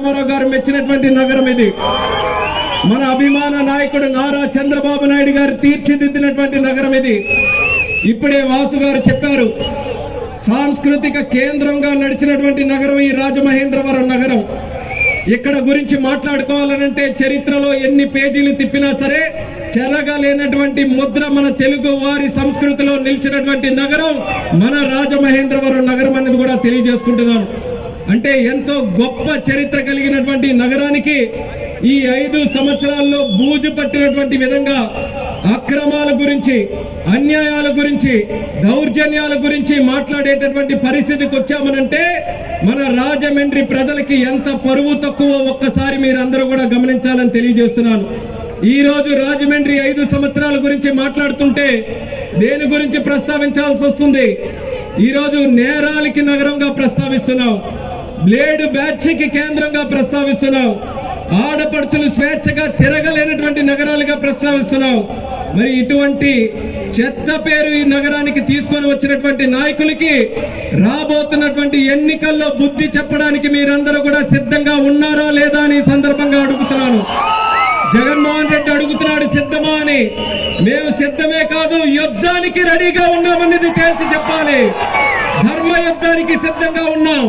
రామారావు గారు మెచ్చినటువంటి నగరం ఇది. మన అభిమాన నాయకుడు నారా చంద్రబాబు నాయుడు గారు తీర్చిదిద్దినటువంటి నగరం ఇది. ఇప్పుడే వాసు గారు చెప్పారు సాంస్కృతిక కేంద్రంగా నడిచినటువంటి నగరం ఈ రాజమహేంద్రవరం నగరం. ఇక్కడ గురించి మాట్లాడుకోవాలనంటే చరిత్రలో ఎన్ని పేజీలు తిప్పినా సరే చెరగలేనటువంటి ముద్ర మన తెలుగు వారి సంస్కృతిలో నిలిచినటువంటి నగరం మన రాజమహేంద్రవరం నగరం అనేది కూడా తెలియజేసుకుంటున్నాను. అంటే ఎంతో గొప్ప చరిత్ర కలిగినటువంటి నగరానికి ఈ ఐదు సంవత్సరాల్లో బూజు పట్టినటువంటి విధంగా అక్రమాల గురించి అన్యాయాల గురించి దౌర్జన్యాల గురించి మాట్లాడేటటువంటి పరిస్థితికి వచ్చామనంటే మన రాజమండ్రి ప్రజలకి ఎంత పరువు తక్కువ ఒక్కసారి మీరందరూ కూడా గమనించాలని తెలియజేస్తున్నాను. ఈరోజు రాజమండ్రి ఐదు సంవత్సరాల గురించి మాట్లాడుతుంటే దేని గురించి ప్రస్తావించాల్సి వస్తుంది ఈరోజు నేరాలకి నగరంగా ప్రస్తావిస్తున్నాం. బ్లేడ్ బ్యాట్రీకి కేంద్రంగా ప్రస్తావిస్తున్నావు. ఆడపడుచులు స్వేచ్ఛగా తిరగలేనటువంటి నగరాలుగా ప్రస్తావిస్తున్నావు. మరి ఇటువంటి చెత్త పేరు ఈ నగరానికి తీసుకొని వచ్చినటువంటి నాయకులకి రాబోతున్నటువంటి ఎన్నికల్లో బుద్ధి చెప్పడానికి మీరందరూ కూడా సిద్ధంగా ఉన్నారా లేదా అని సందర్భంగా అడుగుతున్నాను. జగన్మోహన్ రెడ్డి అడుగుతున్నాడు సిద్ధమా అని. మేము సిద్ధమే కాదు యుద్ధానికి రెడీగా ఉన్నామన్నది తేల్చి చెప్పాలి. ధర్మ యుద్ధానికి సిద్ధంగా ఉన్నాం.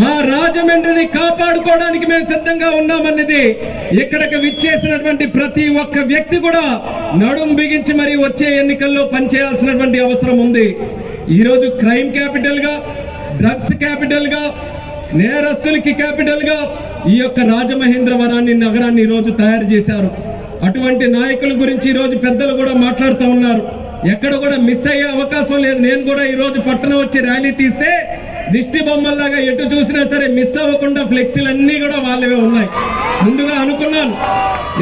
మా రాజమండ్రిని కాపాడుకోవడానికి మేము సిద్ధంగా ఉన్నామన్నది ఇక్కడికి విచ్చేసినటువంటి ప్రతి ఒక్క వ్యక్తి కూడా నడుం బిగించి మరి వచ్చే ఎన్నికల్లో పనిచేయాల్సినటువంటి అవసరం ఉంది. ఈరోజు క్రైమ్ క్యాపిటల్గా డ్రగ్స్ క్యాపిటల్గా నేరస్తులకి క్యాపిటల్గా ఈ యొక్క రాజమహేంద్రవరాన్ని నగరాన్ని ఈరోజు తయారు చేశారు. అటువంటి నాయకుల గురించి ఈరోజు పెద్దలు కూడా మాట్లాడుతూ ఉన్నారు. ఎక్కడ కూడా మిస్ అయ్యే అవకాశం లేదు. నేను కూడా ఈరోజు పట్టణం వచ్చి ర్యాలీ తీస్తే దిష్టి బొమ్మల్లాగా ఎటు చూసినా సరే మిస్ అవ్వకుండా ఫ్లెక్సీలు అన్నీ కూడా వాళ్ళవే ఉన్నాయి. ముందుగా అనుకున్నాను.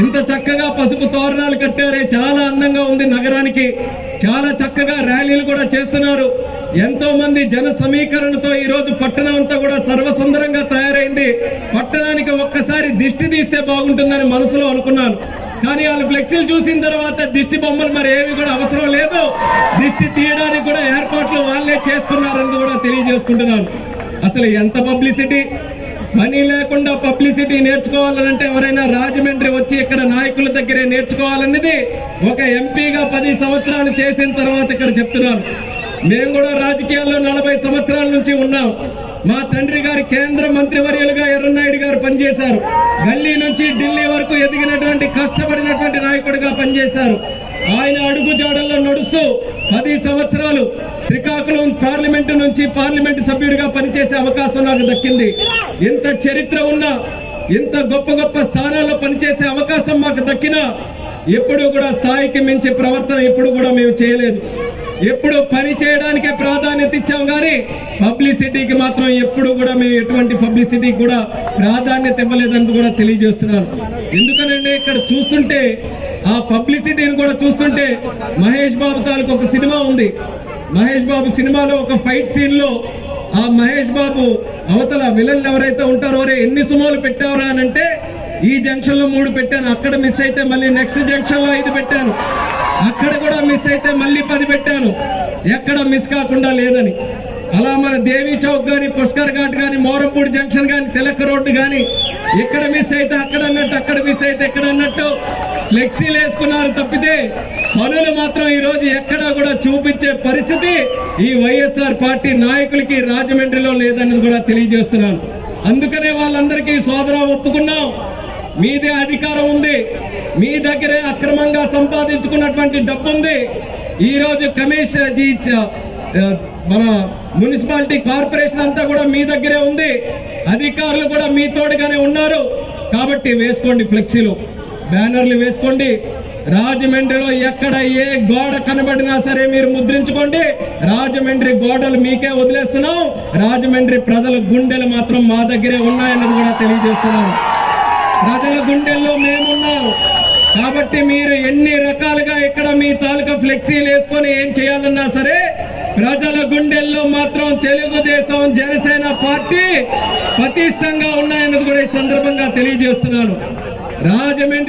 ఇంత చక్కగా పసుపు తోరణాలు కట్టారే. చాలా అందంగా ఉంది నగరానికి. చాలా చక్కగా ర్యాలీలు కూడా చేస్తున్నారు. ఎంతో మంది జన సమీకరణతో ఈరోజు పట్టణం అంతా కూడా సర్వసుందరంగా తయారైంది. పట్టణానికి ఒక్కసారి దిష్టి తీస్తే బాగుంటుందని మనసులో అనుకున్నాను. కానీ వాళ్ళు ఫ్లెక్సీలు చూసిన తర్వాత దిష్టి బొమ్మలు మరి ఏమి కూడా అవసరం లేదు. దిష్టి తీయడానికి కూడా ఏర్పాట్లు వాళ్ళే చేసుకున్నారని కూడా తెలియజేసుకుంటున్నాను. అసలు ఎంత పబ్లిసిటీ? పని లేకుండా పబ్లిసిటీ నేర్చుకోవాలనంటే ఎవరైనా రాజమండ్రి వచ్చి ఇక్కడ నాయకుల దగ్గరే నేర్చుకోవాలన్నది ఒక ఎంపీగా పది సంవత్సరాలు చేసిన తర్వాత ఇక్కడ చెప్తున్నాను. మేము కూడా రాజకీయాల్లో నలభై సంవత్సరాల నుంచి ఉన్నాం. మా తండ్రి గారి కేంద్ర మంత్రివర్యులుగా ఎర్రనాయుడు గారు పనిచేశారు. గల్లీ నుంచి ఢిల్లీ వరకు ఎదిగినటువంటి కష్టపడినటువంటి నాయకుడిగా పనిచేశారు. ఆయన అడుగు జాడల్లో నడుస్తూ పది సంవత్సరాలు శ్రీకాకుళం పార్లమెంటు నుంచి పార్లమెంటు సభ్యుడిగా పనిచేసే అవకాశం నాకు దక్కింది. ఇంత చరిత్ర ఉన్న ఇంత గొప్ప గొప్ప స్థానాల్లో పనిచేసే అవకాశం మాకు దక్కినా ఎప్పుడు కూడా స్థాయికి మించి ప్రవర్తన ఎప్పుడు కూడా మేము చేయలేదు. ఎప్పుడు పని చేయడానికే ప్రాధాన్యత ఇచ్చాం కానీ పబ్లిసిటీకి మాత్రం ఎప్పుడు కూడా మేము ఎటువంటి పబ్లిసిటీకి కూడా ప్రాధాన్యత ఇవ్వలేదని కూడా తెలియజేస్తున్నాను ఎందుకనంటే ఇక్కడ చూస్తుంటే ఆ పబ్లిసిటీని కూడా చూస్తుంటే మహేష్ బాబు తాలూకు ఒక సినిమా ఉంది. మహేష్ బాబు సినిమాలో ఒక ఫైట్ సీన్లో ఆ మహేష్ బాబు అవతల విలన్లు ఎవరైతే ఉంటారో రే ఎన్ని సుమోలు పెట్టావరా అని అంటే ఈ జంక్షన్లో మూడు పెట్టాను అక్కడ మిస్ అయితే మళ్ళీ నెక్స్ట్ జంక్షన్లో ఐదు పెట్టాను. అక్కడ కూడా మిస్ అయితే మళ్ళీ పది పెట్టాను. ఎక్కడ మిస్ కాకుండా లేదని. అలా మన దేవి చౌక్ కానీ పుష్కర్ ఘాట్ కానీ మోరంపూడి జంక్షన్ కానీ తిలక్ రోడ్డు కానీ ఎక్కడ మిస్ అయితే అక్కడ అన్నట్టు అక్కడ మిస్ అయితే ఎక్కడ అన్నట్టు ఫ్లెక్సీలు వేసుకున్నారు తప్పితే పనులు మాత్రం ఈరోజు ఎక్కడా కూడా చూపించే పరిస్థితి ఈ వైఎస్ఆర్ పార్టీ నాయకులకి రాజమండ్రిలో లేదని కూడా తెలియజేస్తున్నాను. అందుకనే వాళ్ళందరికీ సోదరా ఒప్పుకున్నాం. మీదే అధికారం ఉంది. మీ దగ్గరే అక్రమంగా సంపాదించుకున్నటువంటి డబ్బు ఉంది ఈరోజు కమిషన్ చ- మన మున్సిపాలిటీ కార్పొరేషన్ అంతా కూడా మీ దగ్గరే ఉంది. అధికారులు కూడా మీ తోడుగానే ఉన్నారు. కాబట్టి వేసుకోండి ఫ్లెక్సీలు బ్యానర్లు వేసుకోండి. రాజమండ్రిలో ఎక్కడ ఏ గోడ కనబడినా సరే మీరు ముద్రించుకోండి. రాజమండ్రి గోడలు మీకే వదిలేస్తున్నాం. రాజమండ్రి ప్రజల గుండెలు మాత్రం మా దగ్గరే ఉన్నాయన్నది కూడా తెలియజేస్తున్నాను. ప్రజల గుండెల్లో మేమున్నాం. కాబట్టి మీరు ఎన్ని రకాలుగా ఇక్కడ మీ తాలూకా ఫ్లెక్సీలు వేసుకొని ఏం చేయాలన్నా సరే ప్రజల గుండెల్లో మాత్రం తెలుగుదేశం జనసేన పార్టీ పటిష్టంగా ఉన్నాయన్నది కూడా ఈ సందర్భంగా తెలియజేస్తున్నాను. రాజమండ్రి